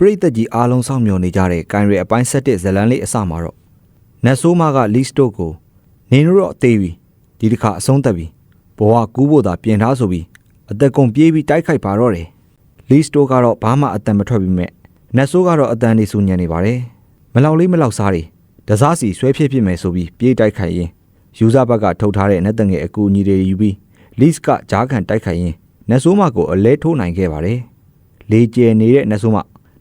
ပရိသတ်ကြီးအားလုံးစောင့်မျှော်နေကြတဲ့ကိုင်ရဲအပိုင်းဆက်တဲ့ဇလန်းလေးအစမှာတော့နတ်ဆိုးမကလီစတိုကိုနေတို့တော့အသေးပြီဒီတစ်ခါအဆုံးသက်ပြီဘဝကူးဖို့သာပြင်ထားဆိုပြီးအသက်ကုန်ပြေးပြီးတိုက်ခိုက်ပါတော့တယ်လီစတိုကတော့ဘာမှအတန်မထွက်ပြီးမဲ့နတ်ဆိုးကတော့အတန်လေးဆူညံနေပါတယ်မလောက်လေးမလောက်စားတွေတစားစီဆွဲဖြစ်ဖြစ်မယ်ဆိုပြီးပြေးတိုက်ခိုက်ရင်ယူဇာဘက်ကထုတ်ထားတဲ့နတ်တငယ်အကူအညီတွေယူပြီးလီစ်ကဂျားခံတိုက်ခိုက်ရင်နတ်ဆိုးမကိုအလဲထိုးနိုင်ခဲ့ပါတယ်လေကျယ်နေတဲ့နတ်ဆိုးမ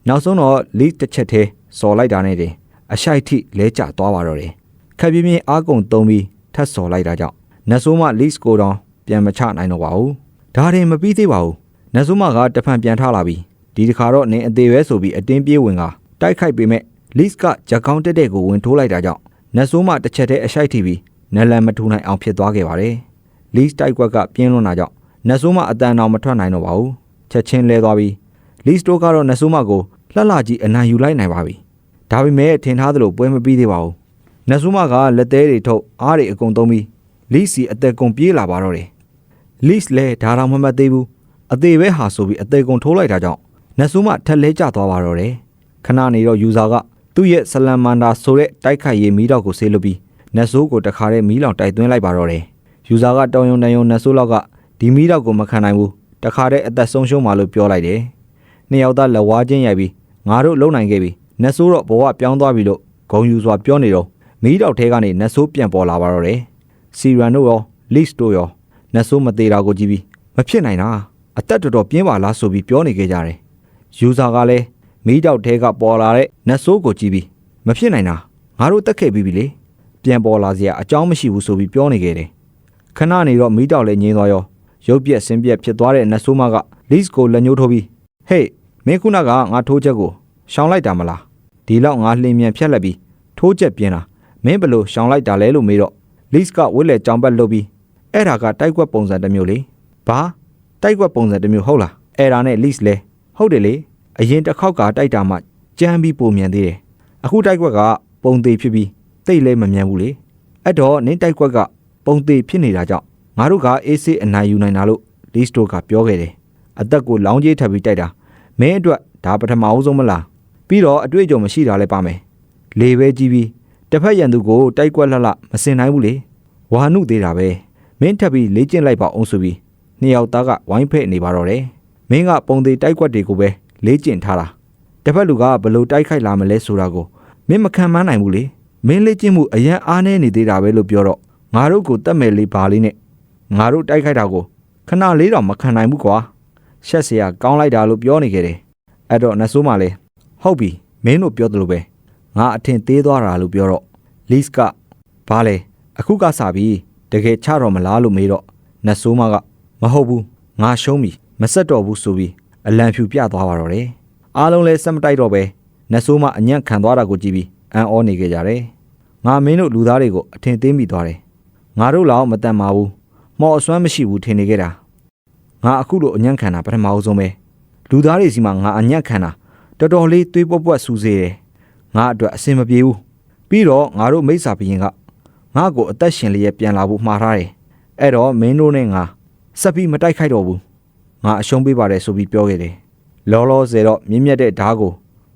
နောက်ဆုံးတော့လီစ်တစ်ချက်သေးစော်လိုက်တာနဲ့တင်အရှိုက်ထိလဲကျသွားပါတော့တယ်ခက်ပြင်းပြင်းအားကုန်သုံးပြီးထပ်စော်လိုက်တာကြောင့်နတ်ဆိုးမလီစ်ကိုတောင်ပြန်မချနိုင်တော့ပါဘူးဒါရင်မပြီးသေးပါဘူးနတ်ဆိုးမကတဖန်ပြန်ထလာပြီးဒီတစ်ခါတော့နင်းအသေးပဲဆိုပြီးအတင်းပြေးဝင်ကတိုက်ခိုက်ပေမဲ့လစ်ကဂျက်ကောင်းတက်တဲ့ကိုဝင်ထိုးလိုက်တာကြောင့်နတ်ဆိုးမတစ်ချက်တည်းအရှိုက်ထိပြီးနလန်မထူနိုင်အောင်ဖြစ်သွားခဲ့ပါတယ်လစ်တိုက်ကွက်ကပြင်းလွန်တာကြောင့်နတ်ဆိုးမအတန်အောင်မထွက်နိုင်တော့ပါဘူးချက်ချင်းလဲသွားပြီးလစ်စတိုကတော့နတ်ဆိုးမကို လှလှကြီးအနိုင်ယူလိုက်နိုင်ပါပြီဒါပေမဲ့ထင်ထားသလိုပွဲမပြီးသေးပါဘူးနတ်ဆိုးမကလက်သေးတွေထုတ်အားတွေအကုန်သုံးပြီးလစ်စီအသက်ကုန်ပြေးလာပါတော့တယ်လစ်လဲဒါတော့မမှတ်သေးဘူးအသေးပဲဟာဆိုပြီးအသေးကုန်ထိုးလိုက်တာကြောင့်နတ်ဆိုးမထက်လဲကျသွားပါတော့တယ်ခဏနေတော့ယူဇာကသူ့ရဲ့ဆလန်မန်ဒါဆိုတဲ့တိုက်ခိုက်ရေးမီးတောက်ကိုဆေးလွတ်ပြီးနတ်ဆိုးကိုတခါတည်းမီးလောင်တိုက်သွင်းလိုက်ပါတော့တယ်။ယူဇာကတောင်ယုံတန်ယုံနတ်ဆိုးလောက်ကဒီမီးတောက်ကိုမခံနိုင်ဘူးတခါတည်းအသက်ဆုံးရှုံးပါလို့ပြောလိုက်တယ်။နှစ်ယောက်သားလက်ဝါးချင်းရိုက်ပြီး ငါတို့လုံနိုင်ခဲ့ပြီနတ်ဆိုးတော့ဘဝပြောင်းသွားပြီလို့ဂုံယူစွာပြောနေတော့မီးတောက်ထဲကနေနတ်ဆိုးပြန်ပေါ်လာပါတော့တယ်။စီရန်တို့ရောလစ်တို့ရောနတ်ဆိုးမသေးတာကိုကြည့်ပြီးမဖြစ်နိုင်တာအသက်တော်တော်ပြင်းပါလားဆိုပြီးပြောနေခဲ့ကြတယ်။ယူဇာကလည်းမီးတောက်ထဲကပေါ်လာတဲ့နတ်ဆိုးကိုကြည့်ပြီးမဖြစ်နိုင်တာငါတို့တက်ခဲ့ပြီးပြီလေပြန်ပေါ်လာစရာအကြောင်းမရှိဘူးဆိုပြီးပြောနေခဲ့တယ်ခဏနေတော့မီးတောက်လည်းငြင်းသွားရောရုပ်ပြက်ဆင်းပြက်ဖြစ်သွားတဲ့နတ်ဆိုးမကလစ်ကိုလက်ညှိုးထိုးပြီးဟေး မင်းခုနကငါထိုးချက်ကိုရှောင်လိုက်တာမလားဒီလောက်ငါလှင်မြန်ဖြတ်လက်ပြီးထိုးချက်ပြင်းတာမင်းဘလို့ရှောင်လိုက်တာလဲလို့မေးတော့လစ်ကဝစ်လက်ကြောင်ပတ်လုပ်ပြီးအဲ့ဒါကတိုက်ကွက်ပုံစံတစ်မျိုးလေဘာတိုက်ကွက်ပုံစံတစ်မျိုးဟုတ်လားအဲ့ဒါနဲ့လစ်လဲဟုတ်တယ်လေအရင်တစ်ခေါက်ကတိုက်တာမှကြမ်းပြီးပုံမြန်သေးတယ်အခုတိုက်ကွက်ကပုံသေးဖြစ်ပြီးတိတ်လဲမမြန်ဘူးလေအဲ့တော့နင်းတိုက်ကွက်ကပုံသေးဖြစ်နေတာကြောင့်ငါတို့ကအေးဆေးအနိုင်ယူနိုင်တာလို့လီစတိုကပြောခဲ့တယ်အသက်ကိုလောင်းကြီးထပ်ပြီးတိုက်တာ မင်းအတွက်ဒါပထမအဆုံးမလားပြီးတော့အတွေ့အကြုံမရှိတာလည်းပါမယ်လေပဲကြီးပြီးတစ်ဖက်ရန်သူကိုတိုက်ကွက်လှလှမစင်နိုင်ဘူးလေဝါနုသေးတာပဲမင်းထပ်ပြီးလေ့ကျင့်လိုက်ပါအောင်ဆိုပြီးနှစ်ယောက်သားကဝိုင်းဖက်နေပါတော့တယ်မင်းကပုံသေးတိုက်ကွက်တွေကိုပဲလေ့ကျင့်ထားတာတစ်ဖက်လူကဘလို့တိုက်ခိုက်လာမလဲဆိုတာကိုမင်းမခံမနိုင်ဘူးလေမင်းလေ့ကျင့်မှုအရန်အားနေနေသေးတာပဲလို့ပြောတော့ငါတို့ကိုတတ်မယ်လေးပါလေးနဲ့ငါတို့တိုက်ခိုက်တာကိုခဏလေးတော့မခံနိုင်ဘူးကွာ ရှက်เสียကောင်းလိုက်တာလို့ပြောနေခဲ့တယ်အဲ့တော့နတ်ဆိုးမလည်းဟုတ်ပြီမင်းတို့ပြောသလိုပဲငါအထင်သေးသွားတာလို့ပြောတော့လစ်ကဘာလဲအခုကစပြီတကယ်ချတော့မလားလို့မေးတော့နတ်ဆိုးမကမဟုတ်ဘူးငါရှုံးပြီမဆက်တော့ဘူးဆိုပြီးအလံဖြူပြသွားပါတော့တယ်အားလုံးလည်းစက်မတိုက်တော့ပဲနတ်ဆိုးမအညံ့ခံသွားတာကိုကြည့်ပြီးအံ့ဩနေကြကြတယ်။ငါမင်းတို့လူသားတွေကိုအထင်သေးမိသွားတယ်။ငါတို့လောက်မတန်ပါဘူး။မော်အစွမ်းမရှိဘူးထင်နေကြတာ။ ငါအခုလိုအညံ့ခံတာပထမအဆုံးပဲ။လူသားတွေစီမှာငါအညံ့ခံတာတော်တော်လေးသွေးပွက်ပွက်ဆူစေတယ်။ငါအတွက်အဆင်မပြေဘူး။ပြီးတော့ငါတို့မိစ္ဆာဘရင်ကငါ့ကိုအသက်ရှင်လျက်ပြန်လာဖို့မှားထားတယ်။အဲ့တော့မင်းတို့နဲ့ငါဆက်ပြီးမတိုက်ခိုက်တော့ဘူး။ငါအရှုံးပေးပါတယ်ဆိုပြီးပြောခဲ့တယ်။လောလောဆယ်တော့မြင့်မြတ်တဲ့ဓားကို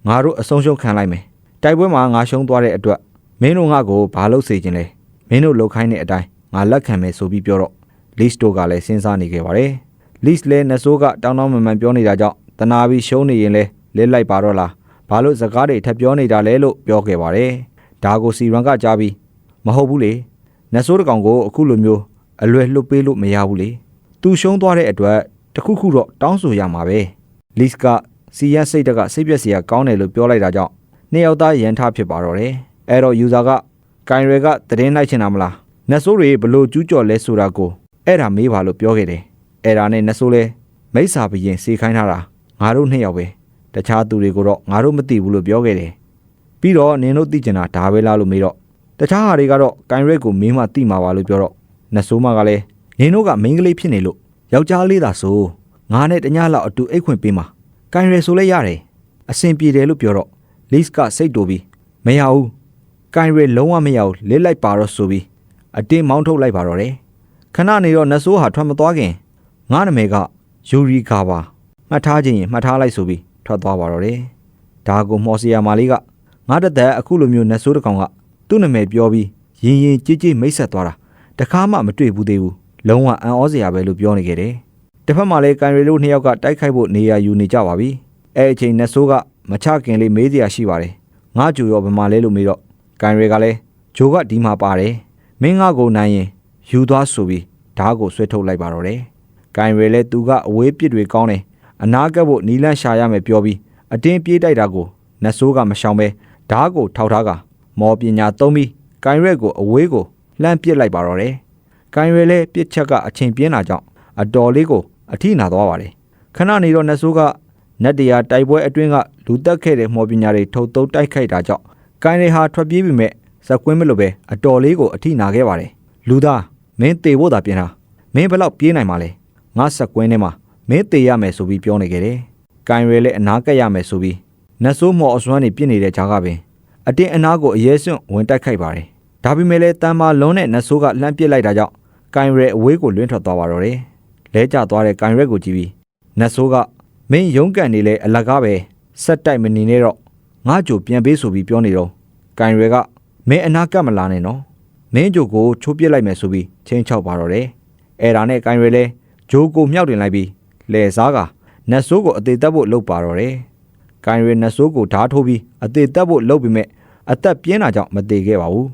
ငါတို့အဆုံးရှုံးခံလိုက်မယ်တိုက်ပွဲမှာငါရှုံးသွားတဲ့အတွက်မင်းတို့ငါ့ကိုဘာလုပ်စေခြင်းလဲမင်းတို့လှုပ်ခိုင်းတဲ့အတိုင်းငါလက်ခံမယ်ဆိုပြီးပြောတော့လစ်တို့ကလည်းစဉ်းစားနေခဲ့ပါတယ် လစ်လည်းနဆိုးကတောင်းတောင်းမှန်မှန်ပြောနေတာကြောင့်တနာပြီးရှုံးနေရင်လဲလဲလိုက်ပါတော့လားဘာလို့စကားတွေထပ်ပြောနေတာလဲလို့ပြောခဲ့ပါတယ်ဒါကိုစီရန်ကကြားပြီးမဟုတ်ဘူးလေနဆိုးတကောင်ကိုအခုလိုမျိုးအလွယ်လှုပ်ပေးလို့မရဘူးလေသူရှုံးသွားတဲ့အတွက်တခုခုတော့တောင်းဆိုရမှာပဲလစ်ကစီရန်စိတ်တကစိတ်ပြက်စရာကောင်းတယ်လို့ပြောလိုက်တာကြောင့်နှစ်ယောက်သားရန်ထဖြစ်ပါတော့တယ်အဲ့တော့ယူဇာကကင်ရယ်ကတည်င်းလိုက်ချင်တာမလားနတ်ဆိုးတွေဘလို့ကျူးကျော်လဲဆိုတာကိုအဲ့ဒါမေးပါလို့ပြောခဲ့တယ် အဲ့ဒါနဲ့နတ်ဆိုးလဲမိစ္ဆာဘရင်စေခိုင်းထားတာငါတို့နှစ်ယောက်ပဲတခြားသူတွေကိုတော့ငါတို့မသိဘူးလို့ပြောခဲ့တယ်ပြီးတော့နင်တို့သိကျင်တာဒါပဲလားလို့မေးတော့တခြားဟာတွေကတော့ကင်ရက်ကိုမင်းမသိမှာပါလို့ပြောတော့နတ်ဆိုးမကလည်းနင်တို့ကမိန်းကလေးဖြစ်နေလို့ယောက်ျားလေးသာဆိုငါနဲ့တညလောက်အတူအိတ်ခွင့်ပေးမှာကင်ရယ်ဆိုလဲရတယ်အဆင်ပြေတယ်လို့ပြောတော့လစ်ကစိတ်တူပြီးမရဘူးကင်ရယ်လုံးဝမရဘူးလစ်လိုက်ပါတော့ဆိုပြီးအတင်းမောင်းထုတ်လိုက်ပါတော့တယ်ခဏနေတော့နတ်ဆိုးဟာထွက်မသွားခင် ငါနာမည်ကယူရီကာပါမှတ်ထားခြင်းရင်မှတ်ထားလိုက်ဆိုပြီးထွက်သွားပါတော့တယ်ဒါကိုမော်စီယာမာလေးကငါတသက်အခုလိုမျိုးနတ်ဆိုးတစ်ကောင်ကသူ့နာမည်ပြောပြီးရင်ရင်ကြည်ကြည်မိတ်ဆက်သွားတာတခါမှမတွေ့ဘူးသေးဘူးလုံးဝအံ့ဩစရာပဲလို့ပြောနေခဲ့တယ်တစ်ဖက်မှာလည်းကန်ရီတို့နှစ်ယောက်ကတိုက်ခိုက်ဖို့နေရာယူနေကြပါပြီအဲအချိန်နတ်ဆိုးကမချခင်လေးမေးစရာရှိပါတယ်ငါကြူရောဘယ်မှာလဲလို့မေးတော့ကန်ရီကလည်းဂျိုကဒီမှာပါတယ်မင်းငါကိုနိုင်ရင်ယူသွားဆိုပြီးဓားကိုဆွဲထုတ်လိုက်ပါတော့တယ်။ ကင်ရဲလဲသူကအဝေးပစ်တွေကောင်းတယ်။အနာကပ်ဖို့နီလန့်ရှာရမယ်ပြောပြီးအတင်းပြေးတိုက်တာကိုနတ်ဆိုးကမရှောင်ပဲဓားကိုထောက်ထားကမော်ပညာသုံးပြီးကင်ရဲကိုအဝေးကိုလှမ်းပစ်လိုက်ပါတော့တယ်။ကင်ရဲလဲပစ်ချက်ကအချိန်ပြင်းလာကြောင်းအတော်လေးကိုအထိနာသွားပါတယ်။ခဏနေတော့နတ်ဆိုးကနတ်တရားတိုက်ပွဲအတွင်းကလူတက်ခဲ့တဲ့မော်ပညာတွေထုတ်တုံးတိုက်ခိုက်တာကြောင့်ကင်ရဲဟာထွက်ပြေးပြီးမဲ့ဇက်ကွင်းမလို့ပဲအတော်လေးကိုအထိနာခဲ့ပါတယ်။လူသားမင်းတေဖို့သာပြင်တာမင်းဘယ်လောက်ပြေးနိုင်မှာလဲ ငါဆက်ကွင်းထဲမှာမင်းတေရမယ်ဆိုပြီးပြောနေခဲ့တယ်။ကင်ရဲလည်းအနာကက်ရမယ်ဆိုပြီးနတ်ဆိုးမော်အစွမ်းနေပြစ်နေတဲ့ကြားကပင်အတင်းအနာကိုအရေးစွန့်ဝင်တိုက်ခိုက်ပါတယ်။ဒါပေမဲ့လည်းတန်မာလုံးနဲ့နတ်ဆိုးကလှမ်းပစ်လိုက်တာကြောင့်ကင်ရဲအဝေးကိုလွင့်ထွက်သွားပါတော့တယ်။လဲကျသွားတဲ့ကင်ရဲကိုကြည့်ပြီးနတ်ဆိုးကမင်းရုံးကန်နေလေအလကားပဲဆက်တိုက်မနေနဲ့တော့ငါကြိုပြန်ပေးဆိုပြီးပြောနေတော့ကင်ရဲကမင်းအနာကပ်မလာနဲ့နော်မင်းကြိုကိုချိုးပစ်လိုက်မယ်ဆိုပြီးချင်းချောက်ပါတော့တယ်အဲ့ဒါနဲ့ကိုင်ရဲလဲ ဂျိုးကိုမြောက်တင်လိုက်ပြီးလဲစားကနတ်ဆိုးကိုအသေးသက်ဖို့လှုပ်ပါတော့တယ်ကိုင်ရဲနတ်ဆိုးကိုဓားထိုးပြီးအသေးသက်ဖို့လှုပ်ပြီးမဲ့အသက်ပြင်းတာကြောင့်မသေးခဲ့ပါဘူး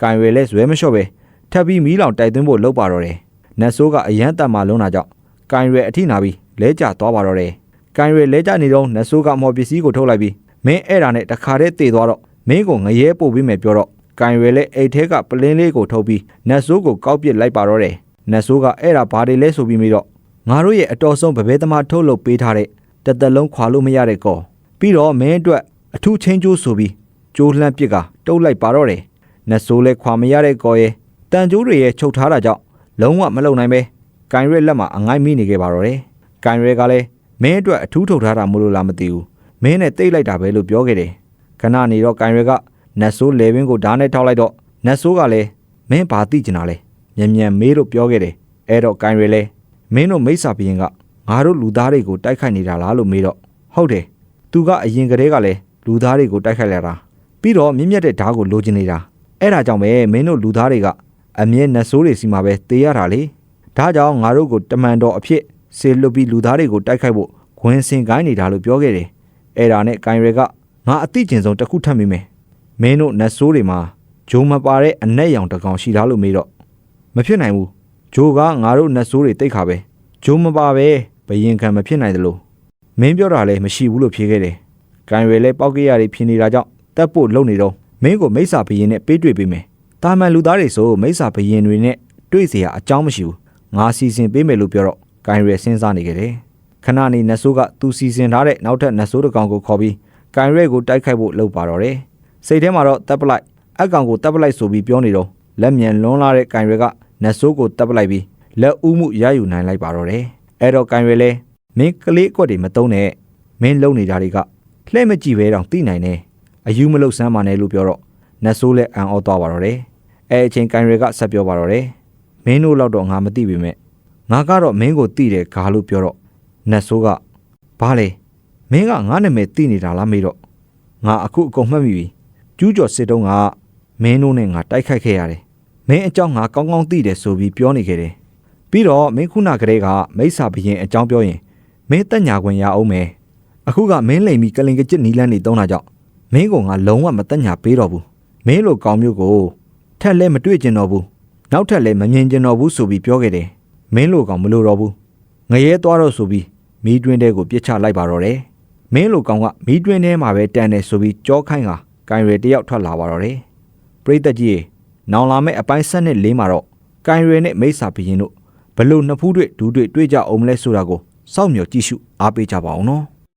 ကိုင်ရဲလဲဇွဲမလျှော့ပဲထပ်ပြီးမီးလောင်တိုက်သွင်းဖို့လှုပ်ပါတော့တယ်နတ်ဆိုးကအရန်တက်မှလုံးတာကြောင့်ကိုင်ရဲအထိနာပြီးလဲကျသွားပါတော့တယ်ကိုင်ရဲလဲကျနေတော့နတ်ဆိုးကမော်ပစ္စည်းကိုထုတ်လိုက်ပြီးမင်းအဲ့ဒါနဲ့တခါတည်းတေသွားတော့မင်းကိုငရဲပို့ပြီးမယ်ပြောတော့ကင်ရွယ်လဲအိတ်ထဲကပလင်းလေးကိုထုတ်ပြီးနတ်ဆိုးကိုကောက်ပစ်လိုက်ပါတော့တယ် နတ်ဆိုးကအဲ့ဒါဘာတွေလဲဆိုပြီးမိတော့ငါတို့ရဲ့အတော်ဆုံးဗဘဲသမားထုတ်လုပ်ပေးထားတဲ့တသက်လုံးခွာလို့မရတဲ့ကောပြီးတော့မင်းအတွက်အထူးချင်းကျိုးဆိုပြီးကျိုးလှမ်းပစ်ကတုတ်လိုက်ပါတော့တယ်နတ်ဆိုးလဲခွာမရတဲ့ကောရဲ့တန်ကျိုးတွေရဲ့ချုပ်ထားတာကြောင့်လုံးဝမလုံနိုင်ပဲကင်ရွက်လက်မှာအငိုက်မိနေခဲ့ပါတော့တယ်ကင်ရွက်ကလည်းမင်းအတွက်အထူးထုတ်ထားတာမလို့လားမသိဘူးမင်းနဲ့တိတ်လိုက်တာပဲလို့ပြောခဲ့တယ်ခဏနေတော့ကင်ရွက်ကနတ်ဆိုးလေဝင်းကိုဓာတ်နဲ့ထောက်လိုက်တော့နတ်ဆိုးကလည်းမင်းဘာသိကျင်တာလဲ မြန်မြန်မေးလို့ပြောခဲ့တယ်အဲ့တော့ကိုင်ရဲလဲမင်းတို့မိစ္ဆာဘရင်ကငါတို့လူသားတွေကိုတိုက်ခိုက်နေတာလားလို့မေးတော့ဟုတ်တယ်သူကအရင်ကတည်းကလည်းလူသားတွေကိုတိုက်ခိုက်လာတာပြီးတော့မြင့်မြတ်တဲ့ဓာတ်ကိုလိုချင်နေတာအဲ့ဒါကြောင့်ပဲမင်းတို့လူသားတွေကအမြဲနတ်ဆိုးတွေစီမှာပဲတေးရတာလေဒါကြောင့်ငါတို့ကိုတမန်တော်အဖြစ်ဆေလွတ်ပြီးလူသားတွေကိုတိုက်ခိုက်ဖို့ခွင်းစင်ကိုင်းနေတာလို့ပြောခဲ့တယ်အဲ့ဒါနဲ့ကိုင်ရဲကငါအသိကျင်ဆုံးတစ်ခုထပ်မိမယ်မင်းတို့နတ်ဆိုးတွေမှာဂျိုးမပါတဲ့အနက်ရောင်တစ်ကောင်ရှိသားလို့မေးတော့ မဖြစ်နိုင်ဘူးဂျိုးကငါတို့နတ်ဆိုးတွေတိတ်ခါပဲဂျိုးမပါပဲဘယင်ခံမဖြစ်နိုင်တယ်လို့မင်းပြောတာလည်းမရှိဘူးလို့ဖြေခဲ့တယ်။ကံရွယ်လဲပေါက်ကရတွေဖြစ်နေတာကြောင့်တက်ဖို့လုံနေတော့မင်းကိုမိစ္ဆာဘယင်နဲ့ပေးတွေ့ပေးမယ်။တာမန်လူသားတွေဆိုမိစ္ဆာဘယင်တွေနဲ့တွေ့เสียအကြောင်းမရှိဘူး။ငါစီစဉ်ပေးမယ်လို့ပြောတော့ကံရွယ်စဉ်းစားနေခဲ့တယ်။ခဏနေနတ်ဆိုးကသူစီစဉ်ထားတဲ့နောက်ထပ်နတ်ဆိုးတစ်ကောင်ကိုခေါ်ပြီးကံရွယ်ကိုတိုက်ခိုက်ဖို့လုပ်ပါတော့တယ်။စိတ်ထဲမှာတော့တပ်ပလိုက်အကောင်ကိုတပ်ပလိုက်ဆိုပြီးပြောနေတော့လက်မြန်လွန်းလာတဲ့ကင်တွေက နတ်ဆိုးကိုတပ်ပလိုက်ပြီးလက်ဦးမှုရယူနိုင်လိုက်ပါတော့တယ်အဲ့တော့ကင်ရဲလဲမင်းကလေးအကွက်တွေမတုံးနဲ့မင်းလုံနေတာတွေကလှဲ့မကြည့်ပဲတော့သိနိုင်တယ်အယူမလုတ်ဆမ်းပါနဲ့လို့ပြောတော့နတ်ဆိုးလည်းအံ့ဩသွားပါတော့တယ်အဲအချိန်ကင်တွေကဆက်ပြောပါတော့တယ်မင်းတို့တော့ငါမသိပေမဲ့ငါကတော့မင်းကိုသိတယ်ဂါလို့ပြောတော့နတ်ဆိုးကဘာလဲမင်းကငါနာမည်သိနေတာလားမေးတော့ငါအခုအကုန်မှတ်မိပြီကျူးကျော်စစ်တုံးကမင်းတို့နဲ့ငါတိုက်ခိုက်ခဲ့ရတယ်။ မင်းအကြောင်းငါကောင်းကောင်းသိတယ်ဆိုပြီးပြောနေခဲ့တယ်။ပြီးတော့မင်းခုနကတည်းကမိစ္ဆာဘရင်အကြောင်းပြောရင်မင်းတက်ညာခွင့်ရအောင်မယ်။အခုကမင်းလိမ်ပြီးကလင်ကကြစ်နီလန်းနေတုံးတာကြောင့်မင်းကငါလုံးဝမတက်ညာပေးတော့ဘူး။မင်းလိုကောင်းမျိုးကိုထက်လဲမတွေ့ကျင်တော့ဘူး။နောက်ထပ်လဲမမြင်ကျင်တော့ဘူးဆိုပြီးပြောခဲ့တယ်။မင်းလိုကောင်မလိုတော့ဘူး။ငရဲသွားတော့ဆိုပြီးမီးတွင်းတဲကိုပြစ်ချလိုက်ပါတော့တယ်။မင်းလိုကောင်ကမီးတွင်းထဲမှာပဲတန်တယ်ဆိုပြီးကြောခိုင်းကကင်ရဲတယောက်ထွက်လာပါတော့တယ်ပရိသတ်ကြီး နောင်လာမဲ့အပိုင်းဆက်နဲ့လေးမှာတော့ကင်ရဲနဲ့မိစ္ဆာဘရင်တို့ဘလို့နှစ်ဖူးတွေ့ဒူးတွေ့တွေ့ကြအောင်လဲဆိုတာကိုစောင့်မျှော်ကြည့်ရှုအားပေးကြပါအောင်နော်